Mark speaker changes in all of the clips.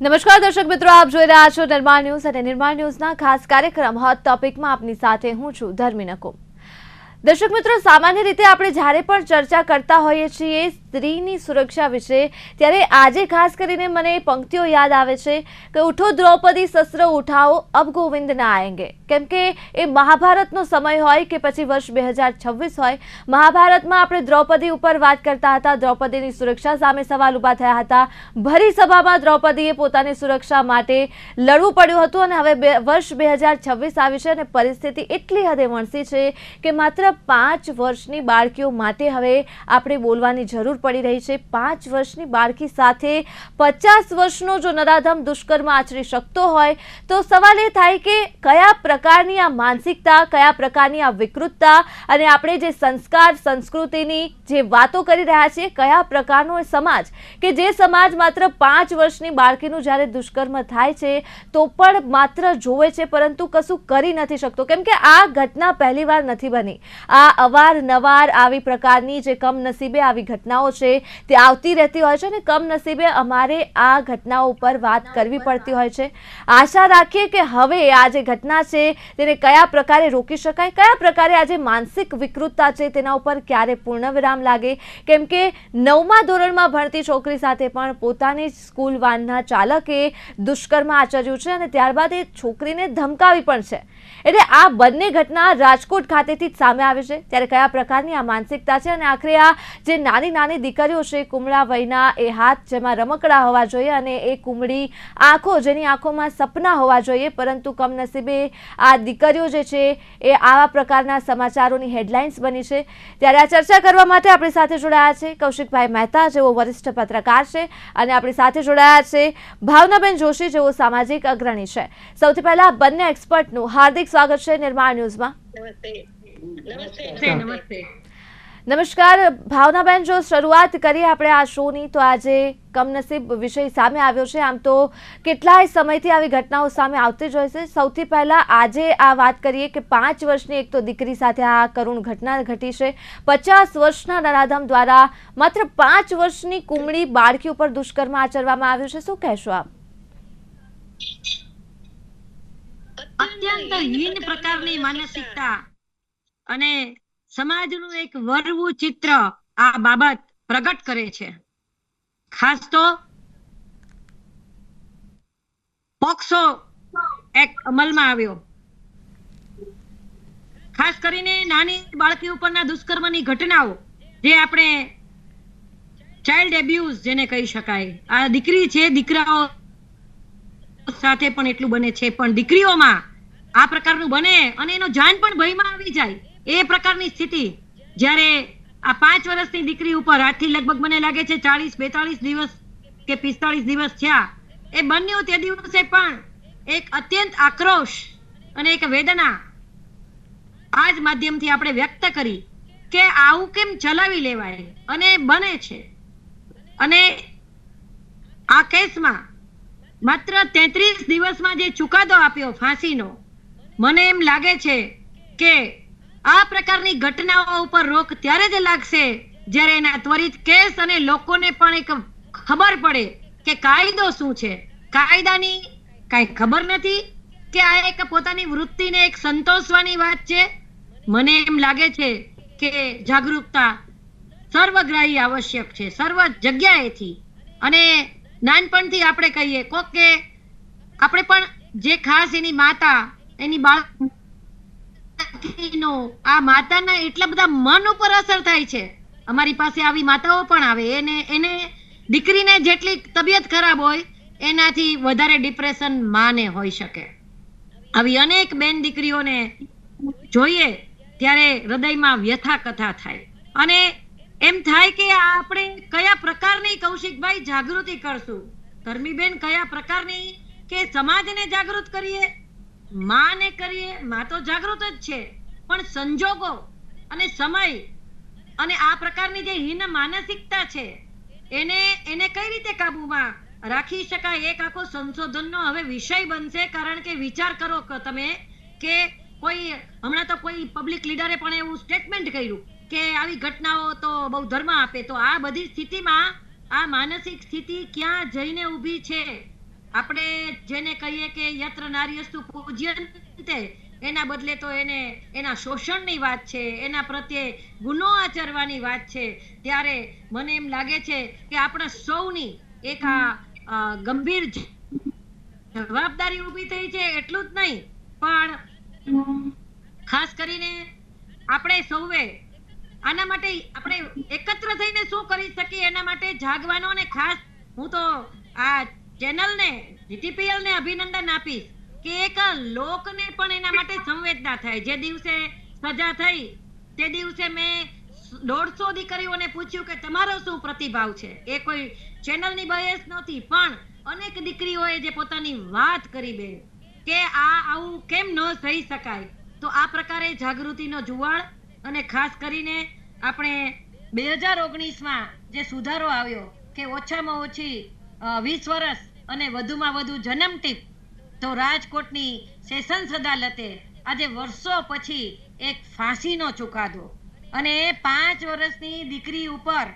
Speaker 1: નમસ્કાર, દર્શક મિત્રો, આપ જોઈ રહ્યા છો નિર્માણ ન્યૂઝ અને નિર્માણ ન્યૂઝના ખાસ કાર્યક્રમ હોટ ટોપિકમાં આપની સાથે હું છું ધર્મી નકુમ. દર્શક મિત્રો, સામાન્ય રીતે આપણે જ્યારે પણ ચર્ચા કરતા હોઈએ છીએ સ્ત્રીની સુરક્ષા વિશે, ત્યારે આજે ખાસ કરીને મને પંક્તિઓ યાદ આવે છે કે ઉઠો દ્રૌપદી શસ્ત્ર ઉઠાવો, અબ ગોવિંદ ના આએંગે કેમ કે એ મહાભારતનો સમય હોય કે પછી વર્ષ બે હજાર છવ્વીસ હોય, મહાભારતમાં આપણે દ્રૌપદી ઉપર વાત કરતા હતા, દ્રૌપદીની સુરક્ષા સામે સવાલ ઊભા થયા હતા. ભરી સભામાં દ્રૌપદીએ પોતાની સુરક્ષા માટે લડવું પડ્યું હતું અને હવે વર્ષ બે હજાર છવ્વીસ આવી છે અને પરિસ્થિતિ એટલી હદે વણસી છે કે માત્ર પાંચ વર્ષની બાળકીઓ માટે હવે આપણે બોલવાની જરૂર પડી રહી છે. પાંચ વર્ષની બાળકી સાથે પચાસ વર્ષનો જો નરાધમ દુષ્કર્મ આચરી શકતો હોય, તો સવાલ એ થાય કે કયા પ્રકારની આ માનસિકતા, કયા પ્રકારની આ વિકૃતતા અને આપણે જે સંસ્કાર, સંસ્કૃતિની જે વાતો કરી રહ્યા છીએ, કયા પ્રકારનો એ સમાજ કે જે સમાજ માત્ર પાંચ વર્ષની બાળકીનું જ્યારે દુષ્કર્મ થાય છે, તો પણ માત્ર જોવે છે, પરંતુ કશું કરી નથી શકતો. કેમ કે આ ઘટના પહેલીવાર નથી બની. આ અવારનવાર આવી પ્રકારની જે કમનસીબે આવી ઘટનાઓ છે તે આવતી રહેતી હોય છે અને કમનસીબે અમારે આ ઘટનાઓ ઉપર વાત કરવી પડતી હોય છે. આશા રાખીએ કે હવે આ જે ઘટના છે તેને કયા પ્રકારે રોકી શકાય, કયા પ્રકારે આ જે માનસિક વિકૃતતા છે તેના ઉપર ક્યારે પૂર્ણ વિરામ લાગે? કેમ કે નવમા ધોરણમાં ભણતી છોકરી સાથે પણ પોતાની સ્કૂલ વાનના ચાલકે દુષ્કર્મ આચર્યું છે અને ત્યારબાદ એ છોકરીને ધમકાવી પણ છે. એટલે આ બંને ઘટના રાજકોટ ખાતેથી જ સામે આવી છે? ત્યારે કયા પ્રકારની આ માનસિકતા છે? અને આખરે આ જે નાની નાની દીકરીઓ છે, કુમળા વયના, એ હાથ જેમાં રમકડા હોવા જોઈએ અને એ કુમળી આંખો જેની આંખોમાં સપના હોવા જોઈએ. પરંતુ કમનસીબે આ દીકરીઓ જે છે, એ આવા પ્રકારના સમાચારોની હેડલાઇન્સ બની છે. ત્યારે આ ચર્ચા કરવા માટે આપણી સાથે જોડાયા છે કૌશિકભાઈ મહેતા, જેઓ વરિષ્ઠ પત્રકાર છે અને આપણી સાથે જોડાયા છે ભાવનાબેન જોશી, જેઓ સામાજિક અગ્રણી છે. સૌથી પહેલા બંને એક્સપર્ટનું હાર્દિક સ્વાગત છે નિર્માણ ન્યૂઝમાં. નમસ્કાર ભાવનાબેન જો શરૂઆત કરીએ આપણે આ શોની તો આજે કમનસીબ વિષય સામે આવ્યો છે. આમ તો કેટલાય સમયથી આવી ઘટનાઓ સામે આવતી જ હોય છે. સૌથી પહેલાં આજે આ વાત કરીએ કે પાંચ વર્ષની એક તો દીકરી સાથે આ કરુણ ઘટના ઘટી છે. પચાસ વર્ષના નરાધમ દ્વારા માત્ર પાંચ વર્ષની કુમળી બાળકી ઉપર દુષ્કર્મ આચરવામાં આવ્યું છે. શું કહેશો આપ?
Speaker 2: અત્યંત હીન પ્રકારની માનસિકતા. અને સમાજનું એક વરવું ચિત્ર આ બાબત પ્રગટ કરે છે. ખાસ તો પોક્સો એક્ટ અમલમાં આવ્યો. ખાસ કરીને નાની બાળકી ઉપરના દુષ્કર્મની ઘટનાઓ, જે આપણે ચાઇલ્ડ એબ્યુઝ જેને કહી શકાય. આ દીકરી છે, દીકરાઓ સાથે પણ એટલું બને છે, પણ દીકરીઓમાં આ પ્રકારનું બને અને એનો જાન પણ ભયમાં આવી જાય. એ પ્રકારની સ્થિતિ. જ્યારે આ પાંચ વર્ષની દીકરી ઉપર આજથી લગભગ મને લાગે છે ચાલીસ બેતાલીસ દિવસ કે પિસ્તાળીસ દિવસ થયા. એ બન્યું તે દિવસે પણ એક અત્યંત આક્રોશ અને એક વેદના આ જ માધ્યમથી આપણે વ્યક્ત કરી કે આવું કેમ ચલાવી લેવાય અને બને છે. અને આ કેસમાં માત્ર તેત્રીસ દિવસમાં જે ચુકાદો આપ્યો ફાંસીનો, મને એમ લાગે છે કે આ પ્રકારની ઘટનાઓ ઉપર રોક ત્યારે જ લાગશે જ્યારે એના ત્વરિત કેસ અને લોકોને પણ એક ખબર પડે કે કાયદો શું છે. કાયદાની કાંઈ ખબર નથી કે આ એક પોતાની વૃત્તિને એક સંતોષવાની વાત છે? મને એમ લાગે છે કે જાગૃતતા સર્વગ્રાહી આવશ્યક છે, સર્વ જગ્યાએથી. અને નાનપણથી આપણે કહીએ, કોક કે આપણે પણ જે ખાસ એની માતા, એની બાળકીનો આ માતાના એટલા બધા મન ઉપર અસર થાય છે. અમારી પાસે આવી માતાઓ પણ આવે. એને એને દીકરીને જેટલી તબિયત ખરાબ હોય, એનાથી વધારે ડિપ્રેશન માને હોઈ શકે. આવી અનેક બેન દીકરીઓને જોઈએ, ત્યારે હૃદયમાં વ્યથા કથા થાય. અને એમ થાય કે આપણે કયા પ્રકારની કૌશિકભાઈ જાગૃતિ કરશું? ધર્મીબેન કયા પ્રકારની કે સમાજને જાગૃત કરીએ? માને કરીએ, માં તો જાગૃત જ છે, પણ સંજોગો અને સમય અને આ પ્રકારની જે હીન માનસિકતા છે, એને એને કઈ રીતે કાબૂમાં રાખી શકાય એક આખો સંશોધનનો હવે વિષય બનશે, કારણ કે વિચાર કરો તમે કે કોઈ, હમણાં તો કોઈ પબ્લિક લીડરે પણ એવું સ્ટેટમેન્ટ કર્યું કે આવી ઘટનાઓ તો બહુ ધર્મ આપે, તો આ બધી સ્થિતિમાં આ માનસિક સ્થિતિ ક્યાં જઈને ઊભી છે? આપણે જેને કહીએ કે યત્ર નાર્યસ્તુ પૂજ્યંતે, એના બદલે તો એને, એના શોષણની વાત છે, એના પ્રત્યે ગુનો આચરવાની વાત છે, ત્યારે મને એમ લાગે છે કે આપણા સૌની એક આ ગંભીર જવાબદારી ઊભી થઈ છે, એટલું જ નહીં, પણ ખાસ કરીને આપણે સૌએ આના માટે આપણે એકત્ર થઈને શું કરી શકીએ, એના માટે જાગવાનો અને ખાસ હું તો આ ચેનલને જીટીપીએલ ને અભિનંદન આપીશ કે એક લોકને પણ એના માટે સંવેદના થાય. જે દિવસે સજા થઈ, તે દિવસે મેં દોઢસો દીકરીઓને પૂછ્યું કે તમારો શું પ્રતિભાવ છે? એ કોઈ ચેનલની બહેસ નહોતી, પણ અનેક દીકરીઓએ જે પોતાની વાત કરી બે કે આ આવું કેમ ન થઈ શકાય? તો આ પ્રકારે જાગૃતિનો જુવાળ અને ખાસ કરીને આપણે બે હજાર ઓગણીસમાં જે સુધારો આવ્યો, કે ઓછામાં ઓછી વીસ વર્ષ અને વધુમાં વધુ જન્મ ટીપ. તો રાજકોટની સેશન્સ અદાલતે આજે વર્ષો પછી એક ફાંસીનો ચુકાદો અને પાંચ વર્ષની દીકરી ઉપર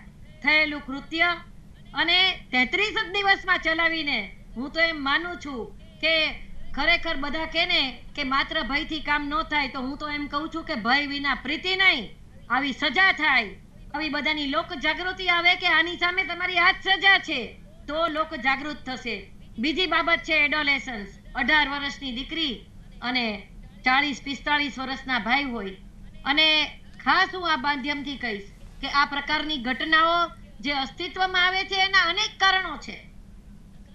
Speaker 2: થયેલું કૃત્ય અને તેત્રીસ જ દિવસમાં ચલાવીને હું તો એમ માનું છું કે ખરેખર બધા કે ને કે માત્ર ભયથી કામ ન થાય તો હું તો એમ કહું છું કે ભય વિના પ્રીતિ નહીં. આવી સજા થાય. આવી બધાની લોક જાગૃતિ આવે કે આની સામે તમારી આજ સજા છે. તો લોક જાગૃત થશે. બીજી બાબત છે એડોલેસન્સ અઢાર વર્ષની દીકરી અને ચાલીસ પિસ્તાળીસ વર્ષના ભાઈ હોય. અને ખાસ હું આ માધ્યમથી કહીશ કે આ પ્રકારની ઘટનાઓ જે અસ્તિત્વમાં આવે છે એના અનેક કારણો છે.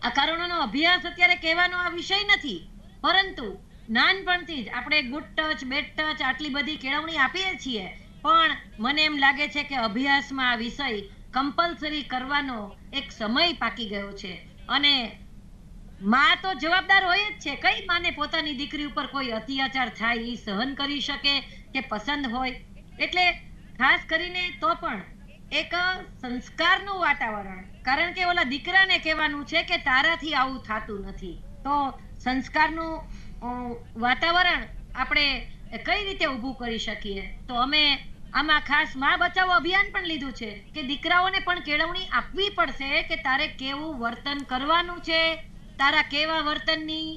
Speaker 2: આ કારણોનો અભ્યાસ અત્યારે કહેવાનો આ વિષય નથી. પરંતુ નાનપણથી જ આપણે ગુડ ટચ બેડ ટચ આટલી બધી કેળવણી આપીએ છીએ. પણ મને એમ લાગે છે કે અભ્યાસમાં આ વિષય કમ્પલસરી કરવાનો એક સમય પાકી ગયો છે. અને માં તો જવાબદાર હોય જ છે. કઈ માને પોતાની દીકરી ઉપર કોઈ અત્યાચાર થાય એ સહન કરી શકે કે પસંદ હોય? એટલે ખાસ કરીને તો પણ એક સંસ્કારનું વાતાવરણ. કારણ કે ઓલા દીકરાને કહેવાનું છે કે તારાથી આવું થતું નથી. તો સંસ્કારનું વાતાવરણ આપણે કઈ રીતે ઊભું કરી શકીએ? તો અમે આમાં ખાસમાં બચાવો અભિયાન પણ લીધું છે કે દીકરાઓને પણ કેળવણી આપવી પડશે કે તારે કેવું વર્તન કરવાનું છે, તારા કેવા વર્તનની,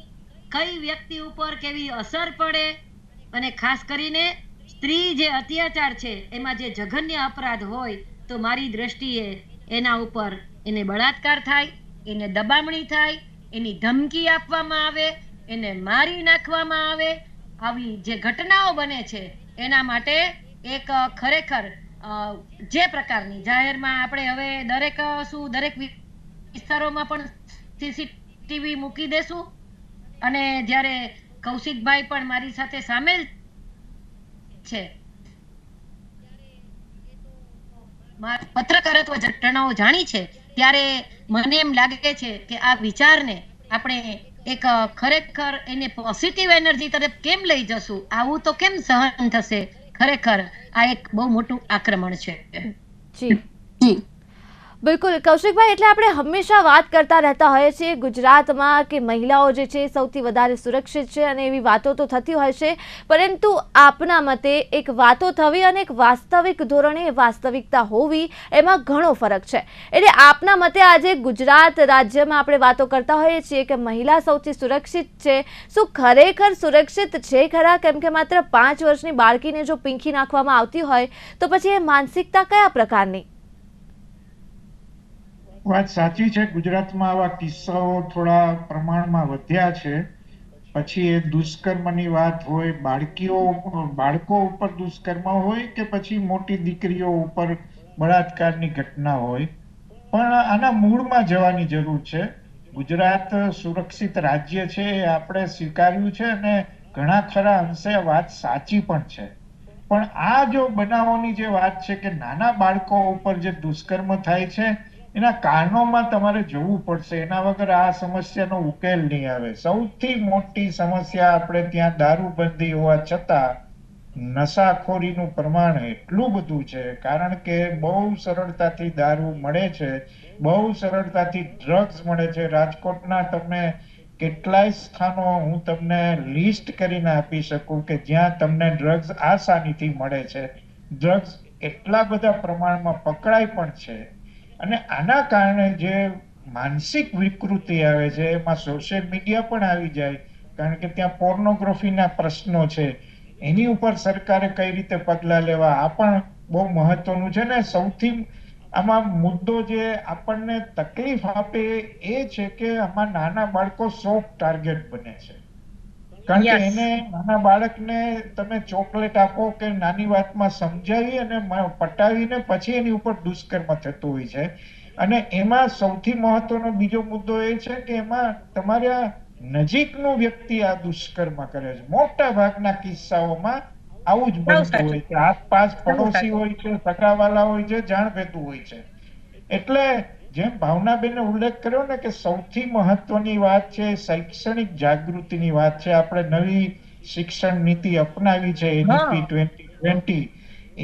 Speaker 2: કઈ વ્યક્તિ ઉપર કેવી અસર પડે અને ખાસ કરીને સ્ત્રી જે અત્યાચાર છે, એમાં જે જઘન્ય અપરાધ હોય તો મારી દ્રષ્ટિએ એના ઉપર એને બળાત્કાર થાય, એને દબામણી થાય, એની ધમકી આપવામાં આવે, એને મારી નાખવામાં આવે. આવી જે ઘટનાઓ બને છે, એના માટે એક ખરેખર જે પ્રકારની. જાહેરમાં આપણે હવે દરેક શું, દરેક વિસ્તારોમાં પણ સીસીટીવી મૂકી દેશું. અને જ્યારે કૌશિકભાઈ પણ મારી સાથે સામેલ છે પત્રકારત્વ ઘટનાઓ જાણી છે, ત્યારે મને એમ લાગે છે કે આ વિચારને આપણે એક ખરેખર એને પોઝિટિવ એનર્જી તરફ કેમ લઈ જશું? આવું તો કેમ સહન થશે? ખરેખર આ એક બહુ મોટું આક્રમણ છે.
Speaker 1: જી.
Speaker 2: જી.
Speaker 1: બિલકુલ, કૌશિકભાઈ, એટલે આપણે હંમેશા વાત કરતા રહેતા હોઈએ છીએ ગુજરાતમાં કે મહિલાઓ જે છે સૌથી વધારે સુરક્ષિત છે અને એવી વાતો તો થતી હોય છે, પરંતુ આપના મતે એક વાતો થવી અને એક વાસ્તવિક ધોરણે વાસ્તવિકતા હોવી એમાં ઘણો ફરક છે. એટલે આપના મતે આજે ગુજરાત રાજ્યમાં આપણે વાતો કરતા હોઈએ છીએ કે મહિલા સૌથી સુરક્ષિત છે. શું ખરેખર સુરક્ષિત છે ખરા? કેમ કે માત્ર પાંચ વર્ષની બાળકીને જો પીંખી નાખવામાં આવતી હોય તો પછી એ માનસિકતા કયા પ્રકારની?
Speaker 3: વાત સાચી છે, ગુજરાતમાં આવા કિસ્સાઓ થોડા પ્રમાણમાં વધ્યા છે. પછી એ દુષ્કર્મની વાત હોય, બાળકીઓ, બાળકો ઉપર દુષ્કર્મ હોય કે પછી મોટી દીકરીઓ ઉપર બળાત્કારની ઘટના હોય. પણ આના મૂળમાં જવાની જરૂર છે. ગુજરાત સુરક્ષિત રાજ્ય છે, એ આપણે સ્વીકાર્યું છે અને ઘણા ખરા અંશે વાત સાચી પણ છે. પણ આ જો બનાવોની જે વાત છે કે નાના બાળકો ઉપર જે દુષ્કર્મ થાય છે એના કારણોમાં તમારે જોવું પડશે. એના વગર આ સમસ્યાનો ઉકેલ નહીં આવે. સૌથી મોટી સમસ્યા આપણે ત્યાં દારૂબંધી હોવા છતાં નશાખોરીનું પ્રમાણ એટલું બધું છે, કારણ કે બહુ સરળતાથી દારૂ મળે છે, બહુ સરળતાથી ડ્રગ્સ મળે છે. રાજકોટના તમને કેટલાય સ્થાનો હું તમને લિસ્ટ કરીને આપી શકું કે જ્યાં તમને ડ્રગ્સ આસાનીથી મળે છે. ડ્રગ્સ એટલા બધા પ્રમાણમાં પકડાય પણ છે. અને આના કારણે જે માનસિક વિકૃતિ આવે છે, એમાં સોશિયલ મીડિયા પણ આવી જાય. કારણ કે ત્યાં પોર્નોગ્રાફીના પ્રશ્નો છે. એની ઉપર સરકારે કઈ રીતે પગલાં લેવા? આ પણ બહુ મહત્વનું છે ને સૌથી આમાં મુદ્દો જે આપણને તકલીફ આપે એ છે કે આમાં નાના બાળકો સોફ્ટ ટાર્ગેટ બને છે. કારણ કે એને નાના બાળકને તમે ચોકલેટ આપો કે નાની વાતમાં સમજાવી અને પટાવીને પછી એની ઉપર દુષ્કર્મ થતું હોય છે. અને એમાં સૌથી મહત્વનો બીજો મુદ્દો એ છે કે એમાં તમારા નજીકનો વ્યક્તિ આ દુષ્કર્મ કરે છે. મોટા ભાગના કિસ્સાઓમાં આવું જ બનતું હોય છે. આસપાસ પડોશી હોય છે સગાવાલા હોય છે જાણ ભેતું હોય છે. એટલે જેમ ભાવનાબેને ઉલ્લેખ કર્યો ને કે સૌથી મહત્વની વાત છે શૈક્ષણિક જાગૃતિની વાત છે આપણે નવી શિક્ષણ નીતિ અપનાવી છે
Speaker 2: એનપી
Speaker 3: ટ્વેન્ટી ટ્વેન્ટી.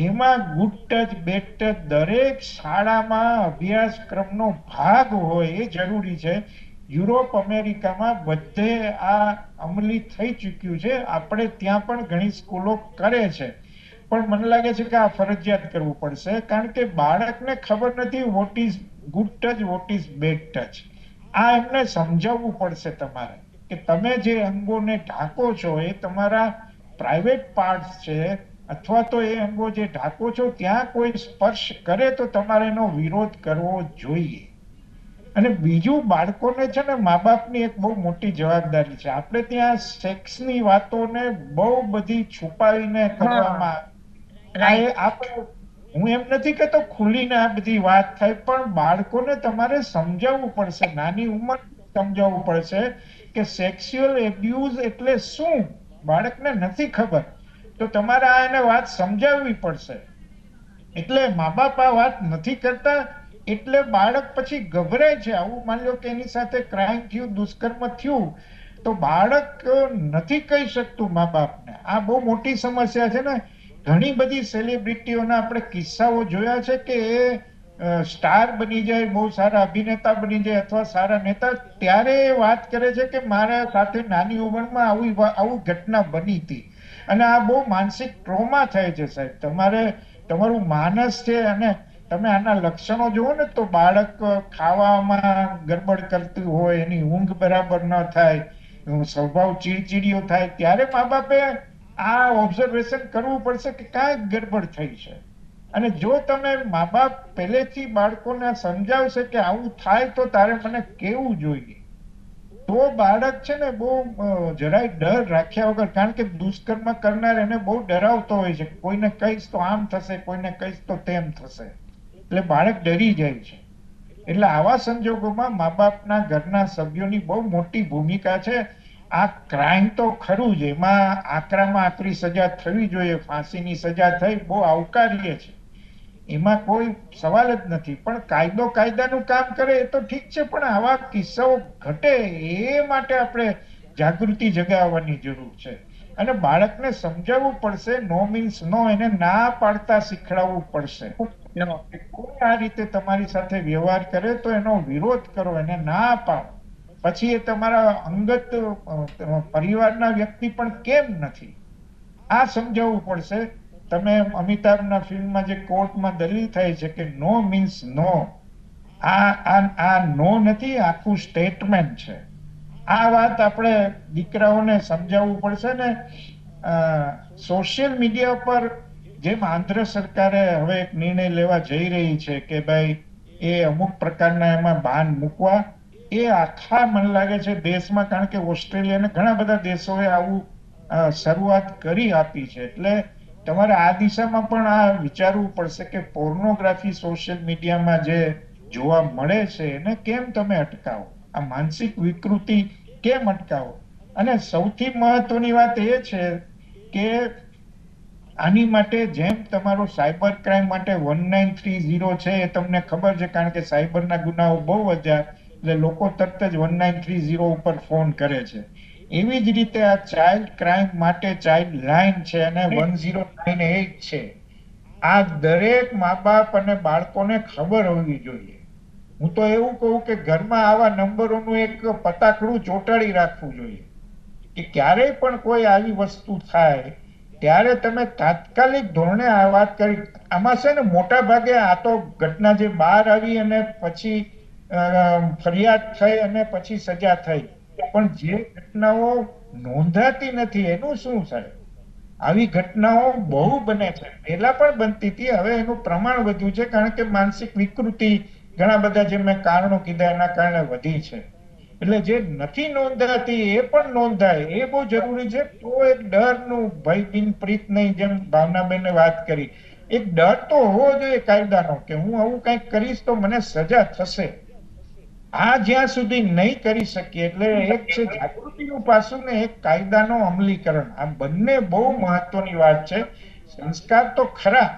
Speaker 3: એમાં ગુડ ટચ બેડ ટચ દરેક શાળામાં અભ્યાસક્રમનો ભાગ હોય એ જરૂરી છે. યુરોપ અમેરિકામાં બધે આ અમલી થઈ ચૂક્યું છે. આપણે ત્યાં પણ ઘણી સ્કૂલો કરે છે. પણ મને લાગે છે કે આ ફરજિયાત કરવું પડશે. કારણ કે બાળકને ખબર નથી what is good touch what is bad touch? આ એમને સમજાવવું પડશે તમારે કે તમે જે અંગોને ઢાંકો છો એ તમારા પ્રાઇવેટ પાર્ટ્સ છે અથવા તો એ અંગો જે ઢાંકો છો ત્યાં કોઈ સ્પર્શ કરે તો તમારે એનો વિરોધ કરવો જોઈએ. અને બીજું બાળકોને છે ને મા બાપની એક બહુ મોટી જવાબદારી છે. આપણે ત્યાં સેક્સની વાતોને બહુ બધી છુપાવીને કરવામાં આવે. આપણે હું એમ નથી કહેતો ખુલીને આ બધી વાત થાય, પણ બાળકોને તમારે સમજાવવું પડશે. નાની ઉંમર સમજાવવું પડશે કે સેક્સ્યુઅલ એબ્યુઝ એટલે શું? બાળકને નથી ખબર. તો તમારે આ એને વાત સમજાવવી પડશે. એટલે મા બાપ આ વાત નથી કરતા, એટલે બાળક પછી ગભરાય છે. આવું માની લો કે એની સાથે ક્રાઇમ થયું, દુષ્કર્મ થયું, તો બાળક નથી કહી શકતું મા બાપને. આ બહુ મોટી સમસ્યા છે ને. ઘણી બધી સેલિબ્રિટીઓના આપણે કિસ્સાઓ જોયા છે કે એ સ્ટાર બની જાય, બહુ સારા અભિનેતા બની જાય અથવા સારા નેતા, ત્યારે એ વાત કરે છે કે મારા સાથે નાની ઉંમરમાં આવી આવું ઘટના બની હતી. અને આ બહુ માનસિક ટ્રોમા થાય છે સાહેબ. તમારે, તમારું માનસ છે અને તમે આના લક્ષણો જુઓ ને તો બાળક ખાવામાં ગડબડ કરતું હોય, એની ઊંઘ બરાબર ન થાય, સ્વભાવ ચીડચીડિયો થાય, ત્યારે મા બાપે આ ઓબ્ઝર્વેશન કરવું પડશે કે કાંઈક ગડબડ થઈ છે. અને જો તમે મા બાપ પહેલેથી બાળકોને સમજાવશે કે આવું થાય તો તારે મને કેવું જોઈએ? તો બાળક છે ને બહુ જરાય ડર રાખ્યા વગર, કારણ કે દુષ્કર્મ કરનાર એને બહુ ડરાવતો હોય છે કોઈને કહીશ તો આમ થશે, કોઈને કહીશ તો તેમ થશે. એટલે બાળક ડરી જાય છે. એટલે આવા સંજોગોમાં મા બાપના ઘરના સભ્યોની બહુ મોટી ભૂમિકા છે. આ ક્રાઇમ તો ખરું જ એમાં આકરામાં આકરી સજા થવી જોઈએ ફાંસીની સજા થઈ બહુ આવકાર્ય છે. એમાં કોઈ સવાલ જ નથી પણ કાયદો કાયદાનું કામ કરે એ તો ઠીક છે પણ આવા કિસ્સાઓ ઘટે એ માટે આપણે જાગૃતિ જગાવવાની જરૂર છે. અને બાળકને સમજાવવું પડશે નો મીન્સ નો એને ના પાડતા શીખડાવવું પડશે. કોઈ આ રીતે તમારી સાથે વ્યવહાર કરે તો એનો વિરોધ કરો એને ના પાડો. પછી એ તમારા અંગત પરિવારના વ્યક્તિ પણ કેમ નથી? આ સમજાવવું પડશે. તમે અમિતાભના ફિલ્મમાં જે કોર્ટમાં દલીલ થાય છે કે નો મીન્સ નો આ આ નો નથી, આખું સ્ટેટમેન્ટ છે. આ વાત આપણે દીકરાઓને સમજાવવું પડશે ને સોશિયલ મીડિયા પર જેમ આંધ્ર સરકારે હવે એક નિર્ણય લેવા જઈ રહી છે કે ભાઈ, એ અમુક પ્રકારના એમાં બાન મૂકવા એ આખા મને લાગે છે દેશમાં, કારણ કે ઓસ્ટ્રેલિયા અને ઘણા બધા દેશોએ આવું શરૂઆત કરી આપી છે. એટલે તમારે આ દિશામાં પણ આ વિચારવું પડશે કે પોર્નોગ્રાફી સોશિયલ મીડિયામાં જે જોવા મળે છે, એને કેમ તમે અટકાવો? આ માનસિક વિકૃતિ કેમ અટકાવો? અને સૌથી મહત્વની વાત એ છે કે આની માટે જેમ તમારો સાયબર ક્રાઇમ માટે વન નાઇન થ્રી ઝીરો છે એ તમને ખબર છે, કારણ કે સાયબરના ગુનાઓ બહુ વધ્યા. એટલે લોકો તરત જ વન નાઇન થ્રી ઝીરો ઉપર ફોન કરે છે. એવી જ રીતે આ ચાઇલ્ડ ક્રાઇમ માટે ચાઇલ્ડ લાઇન છે અને વન ઝીરો નાઇન એટ છે. આ દરેક મા બાપ અને બાળકોને ખબર હોવી જોઈએ. હું તો એવું કહું કે ઘરમાં આવા નંબરોનું એક પતાકડું ચોંટાડી રાખવું જોઈએ. કે ક્યારેય પણ કોઈ આવી વસ્તુ થાય, ત્યારે તમે તાત્કાલિક ધોરણે આ વાત કરી. આમાં છે ને મોટા ભાગે આ તો ઘટના જે બહાર આવી અને પછી ફરિયાદ થઈ અને પછી સજા થઈ. પણ જે ઘટનાઓ નોંધાતી નથી, એનું શું સાહેબ આવી ઘટનાઓ બહુ બને છે. પહેલા પણ બનતી હતી, હવે એનું પ્રમાણ વધ્યું છે, કારણ કે માનસિક વિકૃતિ ઘણા બધા જે મેં કારણો કીધા, એના કારણે વધી છે. એટલે જે નથી નોંધાતી, એ પણ નોંધાય. એ બહુ જરૂરી છે. તો એક ડરનું ભય બિન પ્રીત નહીં, જેમ ભાવનાબેને વાત કરી. એક ડર તો હોવો જોઈએ કાયદાનો, કે હું આવું કંઈક કરીશ તો મને સજા થશે. આ જ્યાં સુધી નહીં કરી શકીએ, એટલે એક છે જાગૃતિનું પાસું ને એક કાયદાનો અમલીકરણ. આ બંને બહુ મહત્વની વાત છે. સંસ્કાર તો ખરા,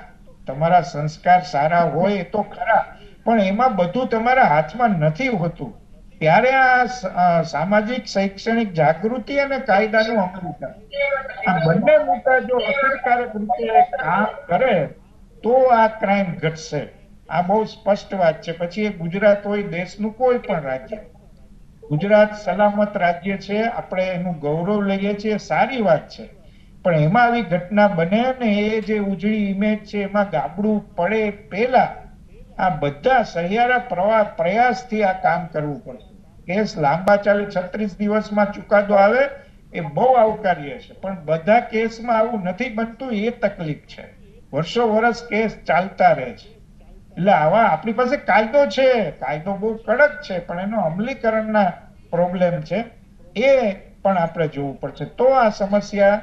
Speaker 3: તમારા સંસ્કાર સારા હોય એ તો ખરા, પણ એમાં બધું તમારા હાથમાં નથી હોતું. ત્યારે આ સામાજિક, શૈક્ષણિક જાગૃતિ અને કાયદાનું અમલીકરણ. આ બંને મુદ્દા જો અસરકારક રીતે કામ કરે, તો આ ક્રાઇમ ઘટશે. આ બહુ સ્પષ્ટ વાત છે. પછી ગુજરાત હોય, દેશનું કોઈ પણ રાજ્ય. ગુજરાત સલામત રાજ્ય છે, આપણે એનું ગૌરવ લઈએ છીએ, સારી વાત છે. પણ એમાં આવી ઘટના બને ને એ જે ઉજળી ઇમેજ છે, એમાં ગાબડું પડે પહેલા આ બધા સહિયારા પ્રવાહ પ્રયાસથી આ કામ કરવું પડશે કેસ લાંબા ચાલે, છત્રીસ દિવસમાં ચુકાદો આવે, એ બહુ આવકાર્ય છે. પણ બધા કેસમાં આવું નથી બનતું, એ તકલીફ છે. વર્ષો વર્ષ કેસ ચાલતા રહે છે. એટલે આવા આપણી પાસે કાયદો છે. કાયદો બહુ કડક છે, પણ એનો અમલીકરણના પ્રોબ્લેમ છે. એ પણ આપણે જોવું પડશે. તો આ સમસ્યા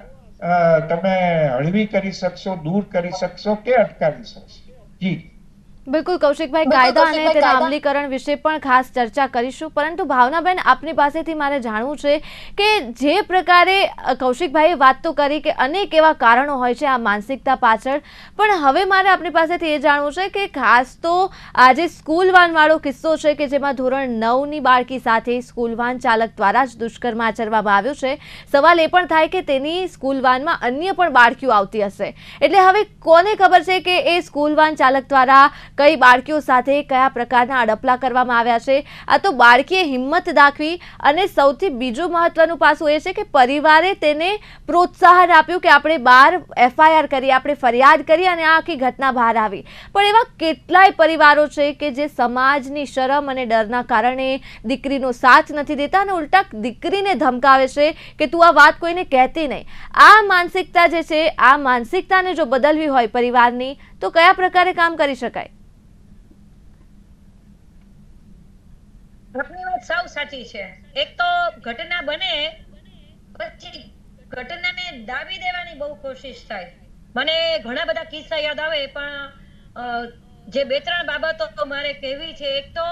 Speaker 3: તમે હળવી કરી શકશો, દૂર કરી શકશો કે અટકાવી શકશો? જી.
Speaker 1: બિલકુલ કૌશિકભાઈ કાયદા અને તેના અમલીકરણ વિશે પણ ખાસ ચર્ચા કરીશું. પરંતુ ભાવનાબેન આપની પાસેથી મારે જાણવું છે કે જે પ્રકારે કૌશિકભાઈએ વાત તો કરી કે અનેક એવા કારણો હોય છે આ માનસિકતા પાછળ. પણ હવે મારે આપની પાસેથી એ જાણવું છે કે ખાસ તો આ જે સ્કૂલ વાનવાળો કિસ્સો છે કે જેમાં ધોરણ નવની બાળકી સાથે સ્કૂલ વાન ચાલક દ્વારા જ દુષ્કર્મ આચરવામાં આવ્યો છે સવાલ એ પણ થાય કે તેની સ્કૂલ વાનમાં અન્ય પણ બાળકીઓ આવતી હશે. એટલે હવે કોને ખબર છે કે એ સ્કૂલ વાન ચાલક દ્વારા કઈ બાળકીઓ સાથે કયા પ્રકારના અડપલા કરવામાં આવ્યા છે? આ તો બાળકીએ હિંમત દાખવી અને સૌથી બીજું મહત્વનું પાસું એ છે કે પરિવારે તેને પ્રોત્સાહન આપ્યું કે આપણે બહાર એફઆઈઆર કરી આપણે ફરિયાદ કરી અને આ આખી ઘટના બહાર આવી. પણ એવા કેટલાય પરિવારો છે કે જે સમાજની શરમ અને ડરના કારણે દીકરીનો સાથ નથી દેતા અને ઉલટા દીકરીને ધમકાવે છે કે તું આ વાત કોઈને કહેતી નહીં. આ માનસિકતા જે છે, આ માનસિકતાને જો બદલવી હોય પરિવારની, તો કયા પ્રકારે કામ કરી શકાય?
Speaker 2: આપની વાત સાવ સાચી છે. એક તો ઘટના બને, પછી ઘટનાને દાબી દેવાની બહુ કોશિશ થાય. મને ઘણા બધા કિસ્સા યાદ આવે, પણ જે બે ત્રણ બાબતો મારે કહેવી છે. એક તો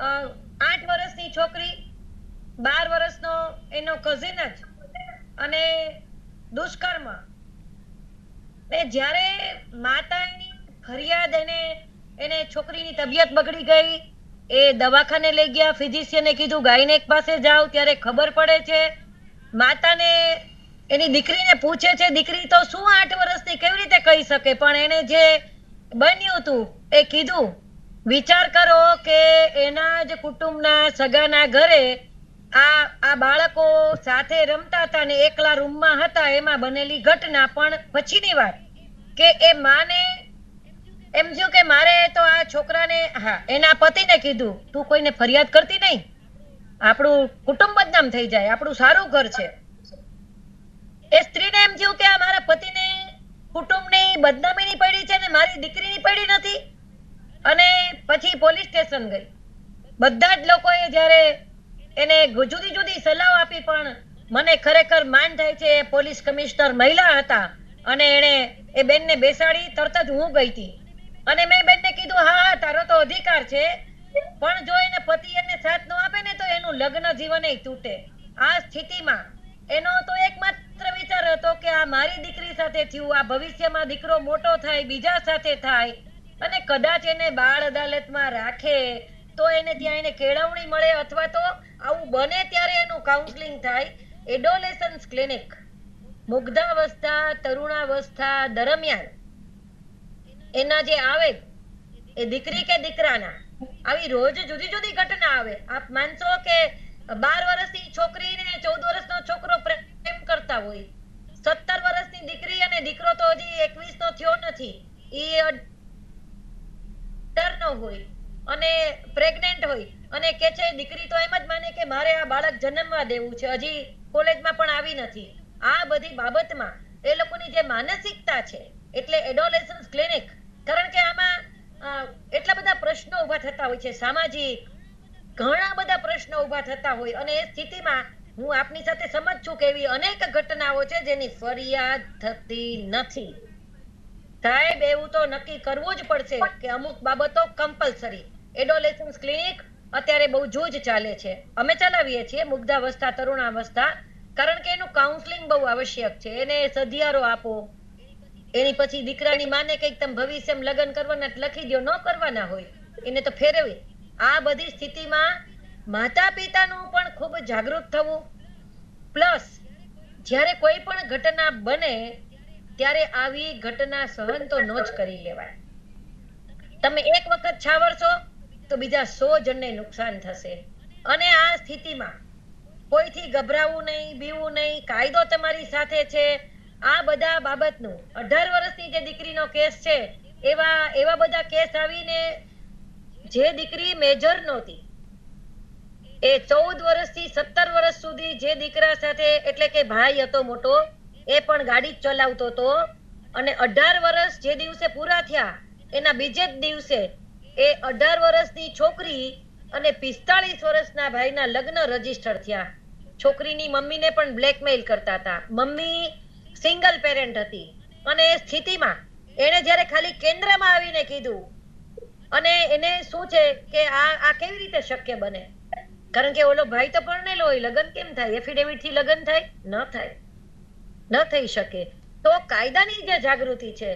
Speaker 2: આઠ વર્ષની છોકરી, બાર વર્ષનો એનો કઝિન જ અને દુષ્કર્મ. ને જ્યારે માતા એની ફરિયાદ એને એને છોકરીની તબિયત બગડી ગઈ એ દવાખાને લઈ ગયા, ફિઝિશિયને કીધું, ગાયનેક પાસે જાઓ, ત્યારે ખબર પડે છે, માતાને એની દીકરીને પૂછે છે, દીકરી, તો શું આઠ વર્ષની કેવી રીતે કહી શકે? પણ એને જે બન્યું હતું એ કીધું, વિચાર કરો કે એના જ કુટુંબના સગાના ઘરે આ આ બાળકો સાથે રમતા હતા ને એકલા રૂમમાં હતા, એમાં બનેલી ઘટના, પણ પછીની વાત, કે એ માને એમ થયું કે મારે તો આ છોકરાને, હા, એના પતિને કીધું, તું કોઈને ફરિયાદ કરતી નહીં? આપણું કુટુંબ બદનામ થઈ જાય, આપણું સારું ઘર છે. એ સ્ત્રીને એમ થયું કે આ મારા પતિને કુટુંબની બદનામીની પડી છે ને મારી દીકરીની પડી નથી. અને પછી પોલીસ સ્ટેશન ગઈ. બધા જ લોકોએ જ્યારે એને જુદી જુદી સલાહ આપી, પણ મને ખરેખર માન થાય છે પોલીસ કમિશનર મહિલા હતા અને એણે એ બેનને બેસાડી, તરત જ હું ગઈ હતી. અને મેં બેનને કીધું, હા તારો તો અધિકાર છે. પણ જો એને પતિ એને સાથ ન આપે ને તો એનું લગ્ન જીવન તૂટે. આ સ્થિતિમાં એનો તો એકમાત્ર વિચાર હતો કે આ મારી દીકરી સાથે થયું, આ ભવિષ્યમાં દીકરો મોટો થાય, બીજા સાથે થાય, અને કદાચ એને બાળ અદાલતમાં રાખે, તો એને ત્યાં એને કેળવણી મળે, અથવા તો આવું બને ત્યારે એનું કાઉન્સેલિંગ થાય. એડોલેસન્સ ક્લિનિક મુગ્ધાવસ્થા, તરુણાવસ્થા દરમિયાન એના જે આવે, એ દીકરી કે દીકરાના, આવી રોજ જુદી જુદી ઘટના આવે. આપ માનશો કે બાર વર્ષની છોકરીને ચૌદ વર્ષનો છોકરો પ્રેમ કરતા હોય. સત્તર વર્ષની દીકરી અને દીકરો તો હજી એકવીસ નો થયો નથી. એ નો હોય અને પ્રેગ્નેન્ટ હોય. અને કે છે, દીકરી તો એમ જ માને કે મારે આ બાળક જન્મવા દેવું છે. હજી કોલેજમાં પણ આવી નથી. આ બધી બાબતમાં એ લોકોની જે માનસિકતા છે, એટલે એડોલેસન્સ ક્લિનિક કારણ કે આમાં એટલા બધા પ્રશ્નો ઊભા થતા હોય છે. સામાજિક ઘણા બધા પ્રશ્નો ઊભા થતા હોય અને એ સ્થિતિમાં હું આપની સાથે સમજ છું કે એવી અનેક ઘટનાઓ છે જેની ફરિયાદ થતી નથી. સાહેબ, એવું તો નક્કી કરવું જ પડશે કે અમુક બાબતો કમ્પલસરી એડોલેસન્સ ક્લિનિક અત્યારે બહુ જૂજ ચાલે છે. અમે ચલાવીએ છીએ મુગ્ધાવસ્થા, તરુણાવસ્થા, કારણ કે એનું કાઉન્સલિંગ બહુ આવશ્યક છે. એને સધિયારો આપો. એની પછી દીકરાની માને કંઈક તમે ભવિષ્યમાં લગ્ન કરવાના લખી દો ન કરવાના હોય, એને તો ફેરવી. આ બધી સ્થિતિમાં માતા પિતાનું પણ ખૂબ જાગૃત થવું. પ્લસ, જ્યારે કોઈ પણ ઘટના બને, ત્યારે આવી ઘટના સહન તો ન જ કરી લેવાય. તમે એક વખત છાવરશો, તો બીજા સો જણને નુકસાન થશે. અને આ સ્થિતિમાં કોઈથી ગભરાવું નહીં, બીવું નહીં, કાયદો તમારી સાથે છે. આ બધા બાબતનું. અઢાર વર્ષની જે દીકરીનો કેસ છે, એવા એવા બધા કેસ આવીને જે દીકરી મેજર નહોતી, એ ચૌદ વર્ષથી સત્તર વર્ષ સુધી જે દીકરા સાથે, એટલે કે ભાઈ હતો મોટો, એ પણ ગાડી જ ચલાવતો હતો. અને અઢાર વર્ષ જે દિવસે પૂરા થયા, એના બીજે જ દિવસે એ અઢાર વર્ષની છોકરી અને પિસ્તાળીસ વર્ષના ભાઈના લગ્ન રજિસ્ટર થયા. છોકરીની મમ્મીને પણ બ્લેકમેઇલ કરતા હતા. મમ્મી સિંગલ પેરેન્ટ હતી. અને એ સ્થિતિમાં એણે જ્યારે ખાલી કેન્દ્રમાં આવીને કીધું અને એને શું છે કે આ આ કેવી રીતે શક્ય બને? કારણ કે ઓલો ભાઈ તો પરણેલો હોય લગ્ન કેમ થાય? એફિડેવિટથી લગ્ન થાય? ન થાય. ન થઈ શકે. તો કાયદાની જે જાગૃતિ છે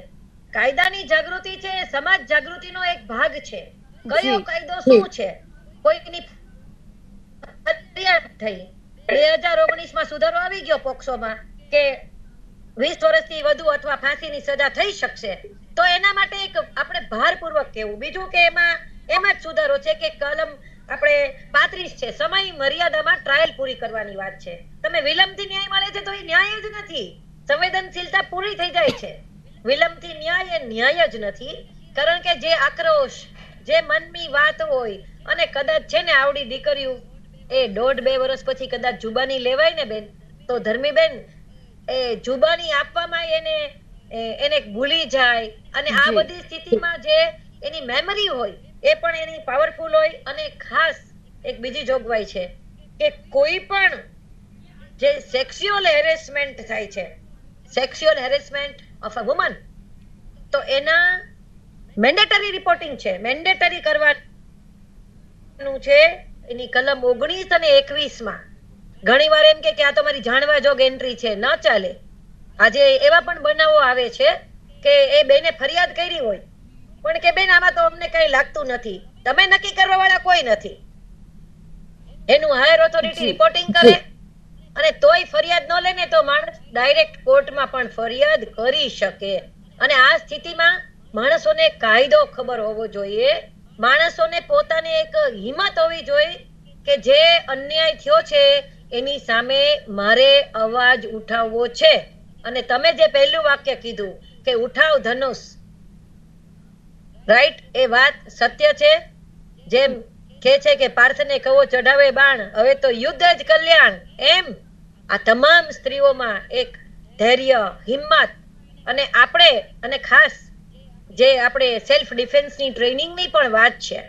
Speaker 2: કાયદાની જાગૃતિ છે સમાજ જાગૃતિનો એક ભાગ છે. કયો કાયદો શું છે? કોઈની થઈ. બે હજાર ઓગણીસમાં સુધારો આવી ગયો પોક્સોમાં કે વીસ વર્ષથી વધુ અથવા ફાંસીની સજા થઈ શકશે. તો એના માટે એક આપણે ભારપૂર્વક કહેવું. બીજું કે એમાં એમાં જ સુધારો છે કે કલમ આપણે પાંત્રીસ છે. સમય, મર્યાદામાં ટ્રાયલ પૂરી કરવાની વાત છે. તમે વિલંબથી ન્યાય મળે છે તો એ ન્યાય જ નથી. સંવેદનશીલતા પૂરી થઈ જાય છે. વિલંબથી ન્યાય એ ન્યાય જ નથી. કારણ કે જે આક્રોશ, જે મનની વાત હોય અને કદાચ છે ને આવડી દીકરીઓ, એ દોઢ બે વર્ષ પછી કદાચ જુબાની લેવાય ને બેન, તો ધર્મીબેન એ જુબાની આપવામાં એને એને ભૂલી જાય. અને આ બધી સ્થિતિમાં જે એની મેમરી હોય એ પણ એની પાવરફુલ હોય અને ખાસ એક બીજી જોગવાઈ છે કે કોઈ પણ જે સેક્સ્યુઅલ હેરેસમેન્ટ થાય છે sexual harassment of a woman તો એના મેન્ડેટરી રિપોર્ટિંગ છે. મેન્ડેટરી કરવાનું છે એની કલમ ઓગણીસ અને એકવીસમાં ઘણી વાર એમ કે આ તમારી જાણવા જોગ એન્ટ્રી છે ન ચાલે. આજે એવા પણ બનાવો આવે છે કે એ બેને ફરિયાદ કરી હોય. પણ કે બેન આમાં તો અમને કઈ લાગતું નથી. તમે નક્કી કરવા વાળા કોઈ નથી. એનું હાયર ઓથોરિટી રિપોર્ટિંગ કરે અને તોય ફરિયાદ ન લે ને તો માણસ ડાયરેક્ટ કોર્ટમાં પણ ફરિયાદ કરી શકે. અને આ સ્થિતિમાં માણસોને કાયદો ખબર હોવો જોઈએ. માણસોને પોતાને એક હિંમત હોવી જોઈએ કે જે અન્યાય થયો છે એની સામે મારે અવાજ ઉઠાવવો છે. અને તમે જે પહેલું વાક્ય કીધું કે ઉઠાવ ધનુષ. રાઈટ એ વાત સત્ય છે. જેમ કે છે કે પાર્થને કવો ચઢાવે બાણ. હવે તો યુદ્ધ જ કલ્યાણ. એમ આ તમામ સ્ત્રીઓમાં એક ધૈર્ય, હિંમત અને આપણે અને ખાસ જે આપણે સેલ્ફ ડિફેન્સની ટ્રેનિંગની પણ વાત છે.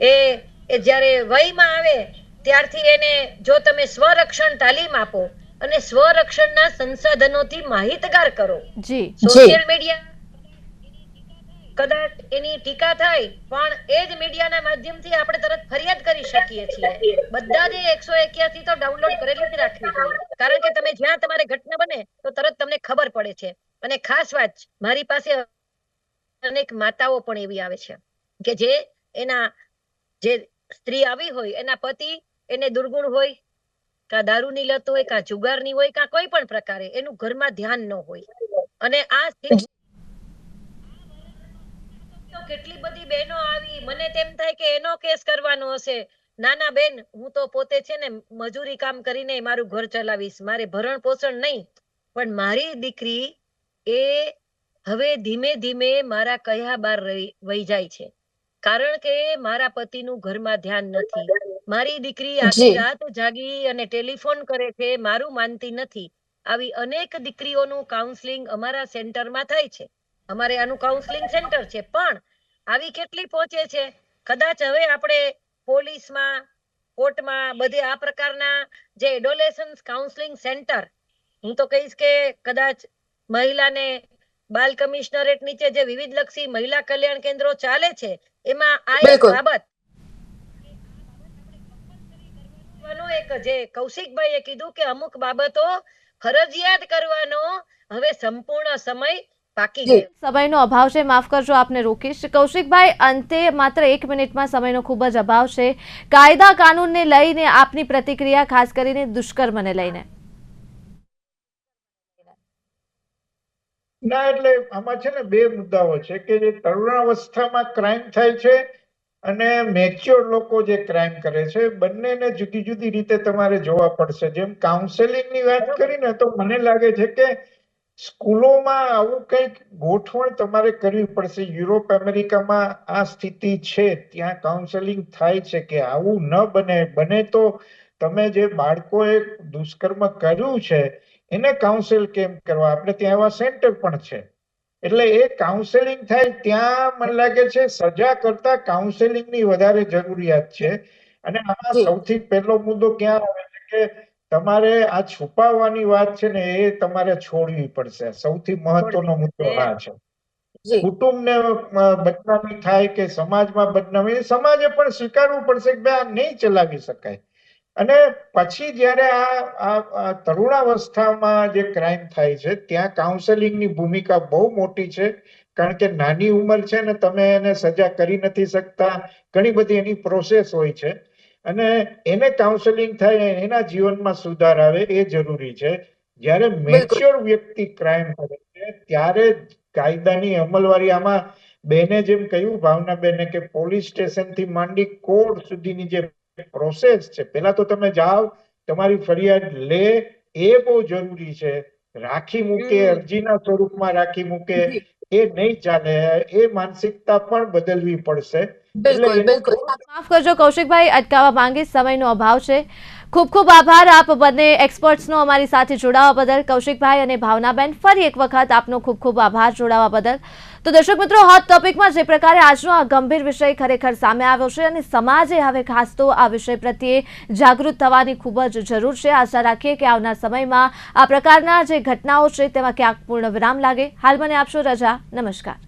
Speaker 2: એ એ જ્યારે વયમાં આવે ત્યારથી એને જો તમે સ્વરક્ષણ તાલીમ આપો અને સ્વરક્ષણના સંસાધનોથી માહિતગાર કરો.
Speaker 1: જી.
Speaker 2: સોશિયલ મીડિયા કદાચ એની ટીકા થાય પણ એ જ મીડિયાના માધ્યમથી આપણે તરત ફરિયાદ કરી શકીએ છીએ. બધા જે એકસો એક્યાસી તો ડાઉનલોડ કરેલી જ રાખવી જોઈએ. કારણ કે તમે જ્યાં તમારે ઘટના બને તો તરત તમને ખબર પડે છે. અને ખાસ વાત મારી પાસે અનેક માતાઓ પણ એવી આવે છે કે જે એના જે સ્ત્રી આવી હોય એના પતિ એને દુર્ગુણ હોય, કા દારૂની લત હોય, કા જુગારની હોય, કા કોઈ પણ પ્રકારે, એનું ઘરમાં ધ્યાન ન હોય. અને આ કેટલી બધી બહેનો આવી, મને તેમ થાય કે એનો કેસ કરવાનો હશે. નાના બેન, હું તો પોતે છે ને મજૂરી કામ કરીને મારું ઘર ચલાવીશ, મારે ભરણ પોષણ નહીં. પણ મારી દીકરી એ હવે ધીમે ધીમે મારા કયા બાર વહી જાય છે. કારણ કે મારા પતિનું ઘરમાં ધ્યાન નથી. મારી દીકરી આખી રાત જાગી અને ટેલિફોન કરે છે મારું માનતી નથી. આવી અનેક દીકરીઓનું કાઉન્સલિંગ અમારા સેન્ટરમાં થાય છે. અમારે આનું કાઉન્સલિંગ સેન્ટર છે પણ આવી કેટલી પહોંચે છે? કદાચ હવે આપણે પોલીસમાં કોર્ટમાં બધે આ પ્રકારના જે એડોલેસન્સ કાઉન્સલિંગ સેન્ટર હું તો કહીશ કે કદાચ મહિલાને બાલ કમિશનરેટ નીચે જે વિવિધ લક્ષી મહિલા કલ્યાણ કેન્દ્રો ચાલે છે એમાં આ એક બાબત નું એક જે કૌશિકભાઈએ કીધું કે અમુક બાબતો ફરજિયાત કરવાનો હવે સંપૂર્ણ સમય પાકી
Speaker 1: સમયનો અભાવ છે માફ કરજો આપને રોકીશ. કૌશિકભાઈ અંતે માત્ર એક મિનિટમાં સમયનો ખૂબ જ અભાવ છે. કાયદા કાનૂનને લઈને આપની પ્રતિક્રિયા ખાસ કરીને દુષ્કર્મને લઈને.
Speaker 3: ના એટલે આમાં છે ને બે મુદ્દાઓ છે કે જે તરુણાવસ્થામાં ક્રાઇમ થાય છે અને મેચ્યોર લોકો જે ક્રાઇમ કરે છે બંનેને જુદી જુદી રીતે તમારે જોવા પડશે. જેમ કાઉન્સેલિંગની વાત કરીને તો મને લાગે છે કે સ્કૂલોમાં આવું કંઈક ગોઠવણ તમારે કરવી પડશે. યુરોપ અમેરિકામાં આ સ્થિતિ છે ત્યાં કાઉન્સેલિંગ થાય છે કે આવું ન બને. બને તો તમે જે બાળકોએ દુષ્કર્મ કર્યું છે એને કાઉન્સેલ કેમ કરવા? આપણે ત્યાં એવા સેન્ટર પણ છે. એટલે એ કાઉન્સેલિંગ થાય ત્યાં મને લાગે છે સજા કરતા કાઉન્સેલિંગની વધારે જરૂરિયાત છે. અને આમાં સૌથી પહેલો મુદ્દો ક્યાં આવે છે કે તમારે આ છુપાવવાની વાત છે ને એ તમારે છોડવી પડશે. સૌથી મહત્વનો મુદ્દો આ છે. કુટુંબને બદનામી થાય કે સમાજમાં બદનામી સમાજે પણ સ્વીકારવું પડશે કે ભાઈ આ નહીં ચલાવી શકાય. અને પછી જ્યારે આ તરુણાવસ્થામાં જે ક્રાઇમ થાય છે ત્યાં કાઉન્સેલિંગની ભૂમિકા બહુ મોટી છે કારણ કે નાની ઉંમર છે ને તમે એને સજા કરી નથી શકતા ઘણી બધી એની પ્રોસેસ હોય છે. અને એને કાઉન્સેલિંગ થાય એના જીવનમાં સુધાર આવે એ જરૂરી છે. જ્યારે મેચ્યોર વ્યક્તિ ક્રાઇમ કરે છે ત્યારે કાયદાની અમલવારી આમાં બેને જેમ કહ્યું ભાવના બેને કે પોલીસ સ્ટેશનથી માંડી કોર્ટ સુધીની જે પ્રોસેસ છે. પેલા તો તમે જાઓ તમારી ફરિયાદ લે એ બહુ જરૂરી છે. રાખી મૂકે અરજીના સ્વરૂપમાં રાખી મૂકે એ નહીં ચાલે એ માનસિકતા પણ બદલવી પડશે.
Speaker 4: બિલકુલ બિલકુલ.
Speaker 1: માફ કરજો કૌશિકભાઈ અટકાવવા માંગીશ સમયનો અભાવ છે. ખૂબ ખૂબ આભાર આપ બંને એક્સપર્ટ્સનો અમારી સાથે જોડાવા બદલ. કૌશિકભાઈ અને ભાવનાબેન ફરી એક વખત આપનો ખૂબ ખૂબ આભાર જોડાવા બદલ. તો દર્શક મિત્રો હોટ ટોપિકમાં જે પ્રકારે આજનો આ ગંભીર વિષય ખરેખર સામે આવ્યો છે અને સમાજે હવે ખાસ તો આ વિષય પ્રત્યે જાગૃત થવાની ખૂબ જ જરૂર છે. આશા રાખીએ કે આવનાર સમયમાં આ પ્રકારના જે ઘટનાઓ છે તેમાં ક્યાંક પૂર્ણ વિરામ લાગે. હાલ મને આપશો રજા, નમસ્કાર.